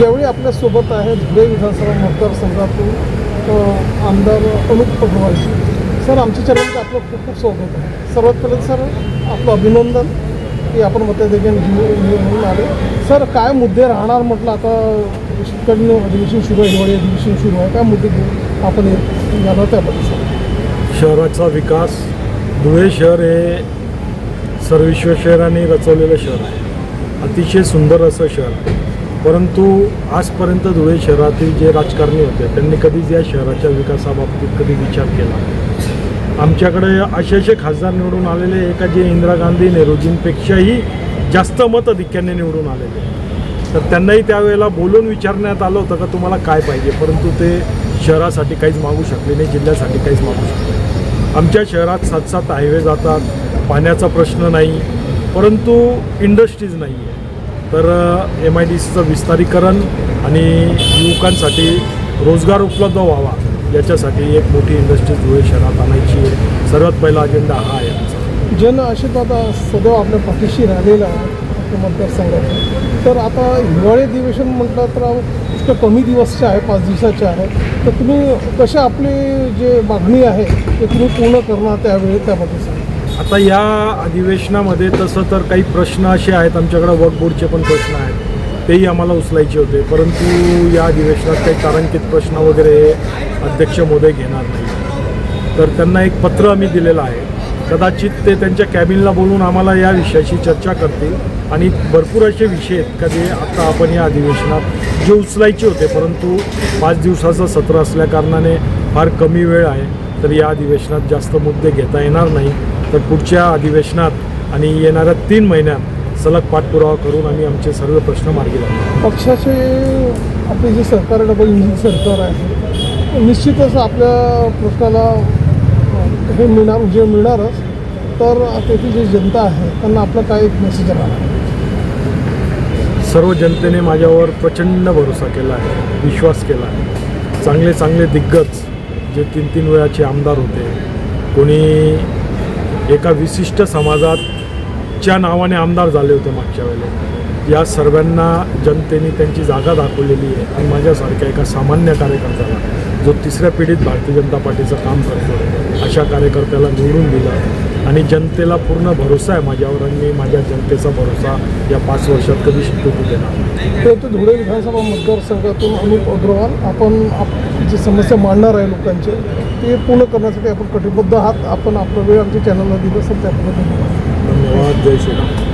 यावेळी आपल्यासोबत आहे धुळे विधानसभा मतदारसंघातून आमदार अनुप अग्रवाल सर आमच्या चॅनलमध्ये आपलं खूप खूप स्वागत आहे. सर्वात पहिले सर आपलं अभिनंदन की आपण मतदान म्हणून आले. सर काय मुद्दे राहणार म्हटलं आता? शेतकरी अधिवेशन सुरू आहे हिवाळी अधिवेशन सुरू आहे. काय मुद्दे घेऊन आपण जाणार त्याबद्दल सर शहराचा विकास धुळे शहर हे सर्वेश्वर सर्वेश्वरांनी रचवलेलं शहर आहे. अतिशय सुंदर असं शहर आहे. परंतु आजपर्यंत धुळे शहरातील जे राजकारणी होते त्यांनी कधीच या शहराच्या विकासाबाबतीत कधी विचार केला आमच्याकडे असे असे खासदार निवडून आलेले आहे जे इंदिरा गांधी नेहरूजींपेक्षाही जास्त मत अधिक्याने निवडून आलेले तर त्यांनाही त्यावेळेला बोलून विचारण्यात आलं होतं का तुम्हाला काय पाहिजे परंतु ते शहरासाठी काहीच मागू शकले नाही जिल्ह्यासाठी काहीच मागू शकले आमच्या शहरात सात सात हायवे जातात पाण्याचा प्रश्न नाही परंतु इंडस्ट्रीज नाही आहे तर एम आय डी सीचं विस्तारीकरण आणि युवकांसाठी रोजगार उपलब्ध व्हावा याच्यासाठी एक मोठी इंडस्ट्रीज धुळे शहरात आणायची आहे. सर्वात पहिला अजेंडा हा आहे आमचा. जन आशीर्वाद सदैव आपल्या पाठीशी राहिलेला आहे मतदारसंघात. तर आता हिवाळी अधिवेशन म्हटलं तर इतकं कमी दिवसचे आहे पाच दिवसाचे आहे. तर तुम्ही कशा आपली जे मागणी आहे ते तुम्ही पूर्ण करणार त्यावेळी त्यामध्ये सांगा. आता या अधिवेशनामध्ये तसं तर काही प्रश्न असे आहेत आमच्याकडे वर्क बोर्डचे पण प्रश्न आहेत. तेही आम्हाला उचलायचे होते परंतु या अधिवेशनात काही तारांकित प्रश्न वगैरे अध्यक्ष मोदय घेणार नाही तर त्यांना एक पत्र आम्ही दिलेलं आहे. कदाचित ते त्यांच्या कॅबिनला बोलून आम्हाला या विषयाशी चर्चा करतील आणि भरपूर असे विषय आहेत का जे आता आपण या अधिवेशनात जे उचलायचे होते परंतु पाच दिवसाचं सत्र असल्याकारणाने फार कमी वेळ आहे. तर या अधिवेशनात जास्त मुद्दे घेता येणार नाही. तर पुढच्या अधिवेशनात आणि येणाऱ्या तीन महिन्यात सलग पाठपुरावा करून आम्ही आमचे सर्व प्रश्न मार्गी लावू पक्षाचे आपले जे सरकार आहे, डबल इंजिन सरकार आहे निश्चितच आपल्या प्रश्नाला हे मिळणार जे मिळणारच तर तेथील जी जनता आहे त्यांना आपलं काय एक मेसेज राहणार? सर्व जनतेने माझ्यावर प्रचंड भरोसा केला आहे विश्वास केला आहे. चांगले चांगले दिग्गज जे तीन तीन वेळाचे आमदार होते कोणी एका विशिष्ट समाजातच्या नावाने आमदार झाले होते मागच्या वेळेला. या सर्वांना जनतेने त्यांची जागा दाखवलेली आहे आणि माझ्यासारख्या एका सामान्य कार्यकर्त्याला जो तिसऱ्या पिढीत भारतीय जनता पार्टीचं काम करतो अशा कार्यकर्त्याला निवडून दिलं. आणि जनतेला पूर्ण भरोसा आहे माझ्यावर आणि मी माझ्या जनतेचा भरोसा या पाच वर्षात कधी शिकवू देणार. ते तर धुळे विधानसभा मतदारसंघातून अनुप अग्रवाल आपण आप जी समस्या मांडणार आहे लोकांचे ते पूर्ण करण्यासाठी आपण कटिबद्ध आहात. आपण आपला वेळ आमच्या चॅनलला दिलं असेल त्याबद्दल धन्यवाद. धन्यवाद. जय श्रीराम.